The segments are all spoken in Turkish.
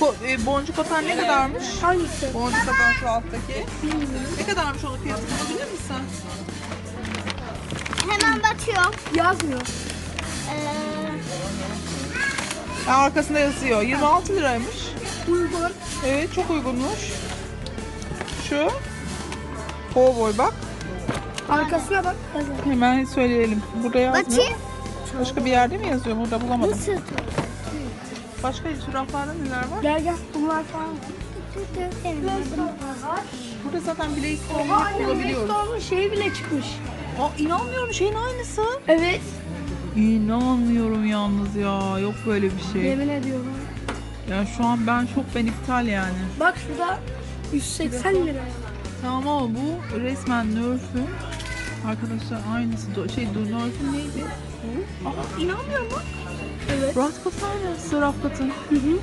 Ko- e, boncuk atan ne kadarmış? Hangisi? Boncuk atan şu alttaki. Ne kadarmış onun fiyatı bulabilir misin? Hemen bakıyorum. Yazmıyor. Ee, Ha, arkasında yazıyor. 26 liraymış. Uygun. Evet çok uygunmuş. Şu. Cowboy bak. Arkasına bak. Yazıyor. Hemen söyleyelim. Burada yazmıyor. bakayım. Başka bir yerde mi yazıyor? Burada bulamadım. Nasıl? Başka raflarda neler var? Gel gel. Bunlar falan. Burada zaten Blaze Oha Storm'u anne bulabiliyoruz. Blaze şey bile çıkmış. Aa inanmıyorum şeyin aynısı. Evet. İnanmıyorum yalnız ya. Yok böyle bir şey. Yemin ediyorum. Ya şu an ben çok ben iptal yani. Bak şurada 180 lira. Tamam ama bu resmen Nerf'ün arkadaşlar aynısı. Do- şey Nerf'ün neydi? Aa inanmıyorum bak. Evet. Rafkat'ın aynısı Rafkat'ın. Hı hı.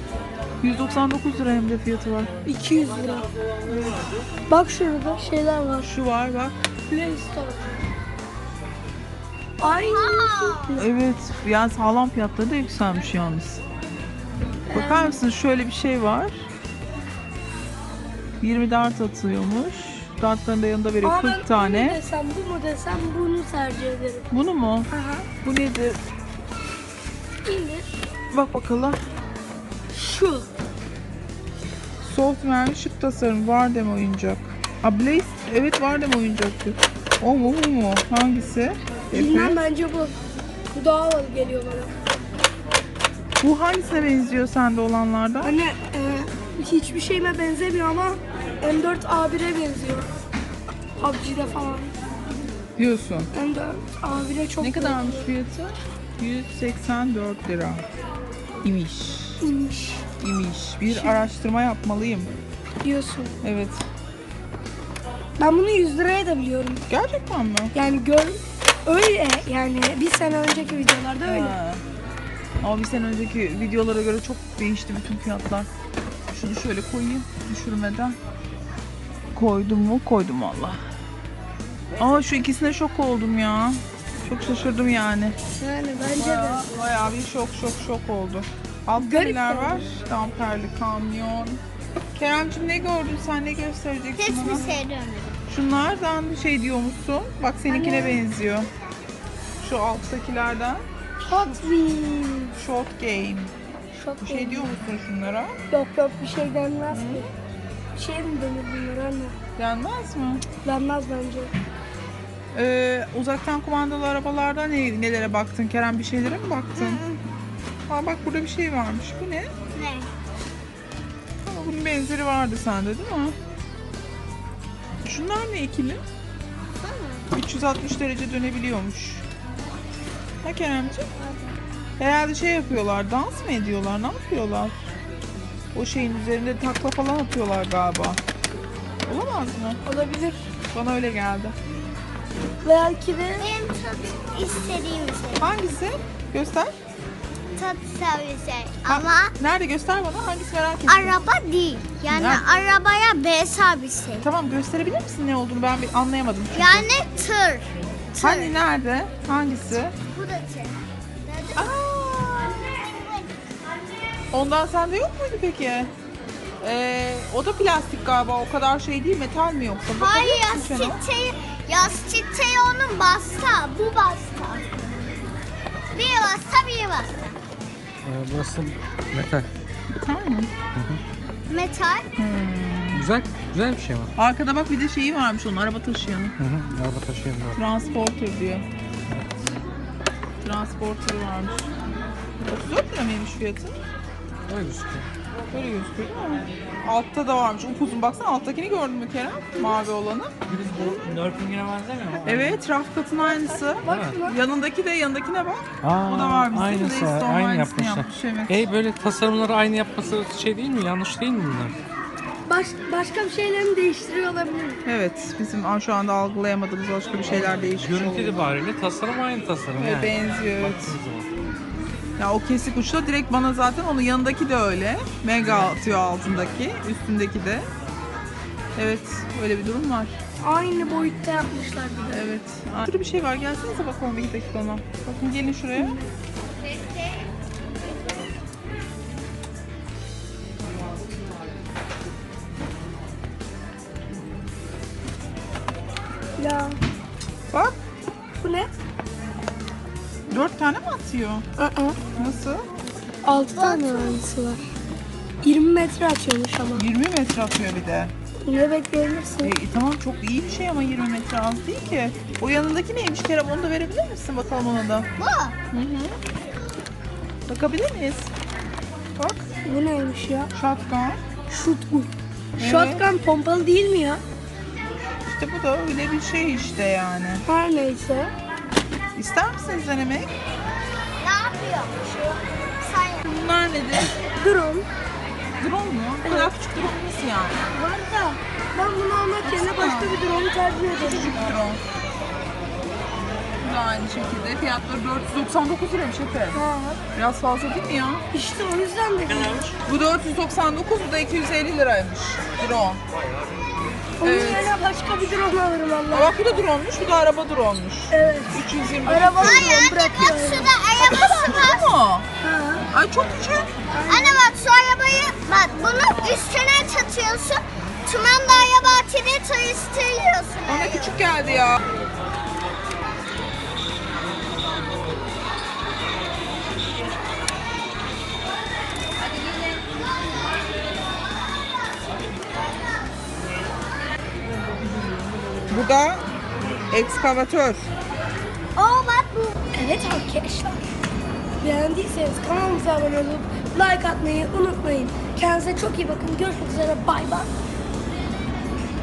199 lira hem de fiyatı var. 200 lira. Bak şurada şeyler var. Şu var bak. Play Store. Aynı. Evet yani sağlam fiyatları da yükselmiş yalnız. Bakar mısınız şöyle bir şey var. 20 dart atıyormuş. Dartların da yanında veriyor Ama ben 40 bunu tane. desem bu mu desem bunu tercih ederim. Bunu mu? Aha. Bu nedir? Bak bakalım. Şu. Soft mermi şık tasarım var deme oyuncak. A Blaze evet var deme oyuncak diyor. O mu bu mu? Hangisi? Bilmem Efe. bence bu. Bu daha havalı geliyor bana. Bu hangisine benziyor sende olanlardan? Hani e, hiçbir şeyime benzemiyor ama M4A1'e benziyor. PUBG'de falan. Diyorsun. M4A1'e çok Ne kadarmış fiyatı? 184 lira. İmiş. benziyormuş İmiş. Bir araştırma yapmalıyım. diyorsun. Evet. Ben bunu 100 liraya da biliyorum. Gerçekten mi? Yani gör öyle yani bir sene önceki videolarda öyle. Ha. Ama bir sene önceki videolara göre çok değişti bütün fiyatlar. Şunu şöyle koyayım düşürmeden. Koydum mu? Koydum valla. Ama şu ikisine şok oldum ya. Çok şaşırdım yani. Yani bence de. Bayağı, bayağı bir şok şok şok oldu. Altta Garip neler var? Damperli kamyon. Keremciğim ne gördün sen ne göstereceksin bana? seviyorum. Şunlardan şey diyor musun? Bak seninkine Anne. benziyor. Şu alttakilerden. Hot Wheels. Short game. Çok Bir şey diyor musun şunlara? Yok yok bir şey denmez ki. Bir şey mi denir bunlar anne? Denmez mi? Denmez bence. Ee, uzaktan kumandalı arabalarda ne, nelere baktın? Kerem bir şeylere mi baktın? Aa bak burada bir şey varmış. Bu ne? Ne? Ama bunun benzeri vardı sende değil mi? Şunlar ne ikili? 360 derece dönebiliyormuş. Ha Keremciğim? Herhalde şey yapıyorlar, dans mı ediyorlar, ne yapıyorlar? O şeyin üzerinde takla falan atıyorlar galiba. Olamaz mı? Olabilir. Bana öyle geldi. Belki de Benim tat istediğim şey. Hangisi? Göster. Tat servisi. Ha, Ama Nerede göster bana? Hangisi merak ettim. araba değil. Yani Ne? arabaya B servisi. Tamam gösterebilir misin ne olduğunu ben bir anlayamadım. çünkü. Yani tır. Tır. Hani nerede? Hangisi? Bu da tır. Aa, ondan sende yok muydu peki? Ee, o da plastik galiba. O kadar şey değil. Metal mi yoksa? Hayır Bakabilir yaz misin Şenol? çiçeği, yaz çiçeği onun basta. Bu basta. Bir basta bir basta. Ee, burası metal. Metal mi? Metal. Hmm. Güzel, güzel bir şey var. Arkada bak bir de şeyi varmış onun. Araba taşıyanı. Hı hı. Araba taşıyan var. Transporter diyor. Transporter varmış. 34 lira mıymış fiyatı? Öyle gözüküyor. Böyle gözüküyor değil mi? Altta da varmış. Upuzun baksana alttakini gördün mü Kerem? Mavi olanı. Biz bu Nörping'ine benzemiyor mu? Evet, Rafkat'ın aynısı. bak Evet. şuna. Yanındaki de yanındakine bak. Aa, O da var bizim. Aynısı, aynı aynısını yapmışlar. yapmış, evet. E böyle tasarımları aynı yapması şey değil mi? Yanlış değil mi bunlar? Baş, başka bir şeylerini değiştiriyor olabilir. Evet, bizim an- şu anda algılayamadığımız başka bir şeyler değişmiş Görüntü itibariyle tasarım aynı tasarım Evet, yani. benziyor evet. Ya o kesik uçla direkt bana zaten onun yanındaki de öyle. Mega atıyor altındaki, üstündeki de. Evet, öyle bir durum var. Aynı boyutta yapmışlar bir de. Evet. Şurada bir şey var. Gelsenize bakalım bir dakika dakikana. Bakın gelin şuraya. Ya. Bak. Bu ne? Tane mi atıyor? Aa, Nasıl? 6 tane öğrencisi var. 20 metre atıyormuş ama. 20 metre atıyor bir de. Ne bekleyebilirsin? E, tamam çok iyi bir şey ama 20 metre az değil ki. O yanındaki neymiş Kerem onu da verebilir misin bakalım ona da. Bu. Hı hı. Bakabilir miyiz? Bak Bu neymiş ya? shotgun. Shotgun. Evet. Shotgun pompalı değil mi ya? İşte bu da öyle bir şey işte yani. Her neyse. İster misiniz denemek? Ne yapıyor? Sen Bunlar nedir? Drone. Drone mu? Bu kadar küçük drone nasıl yani? Var da ben bunu almak yerine başka bir drone tercih ederim. Küçük drone. Bu da aynı şekilde. Fiyatları 499 liraymış Efe. Ha. Biraz fazla değil mi ya? İşte o yüzden dedim. Bu 499, bu da 250 liraymış. Drone. Onun Evet. yerine başka bir drone alırım Allah. bak bu da drone'muş, bu da araba drone'muş. Evet. 320 Araba drone anne bak bırakıyor. şurada arabası var. Bu mu? Ha. Ay çok küçük. Anne bak şu arabayı bak bunu üstüne çatıyorsun. Tümandaya batırıya çalıştırıyorsun. Bana küçük geldi ya. Bu da ekskavatör. Oo bak bu. Evet arkadaşlar. Beğendiyseniz kanalımıza abone olup like atmayı unutmayın. Kendinize çok iyi bakın. Görüşmek üzere. Bay bay.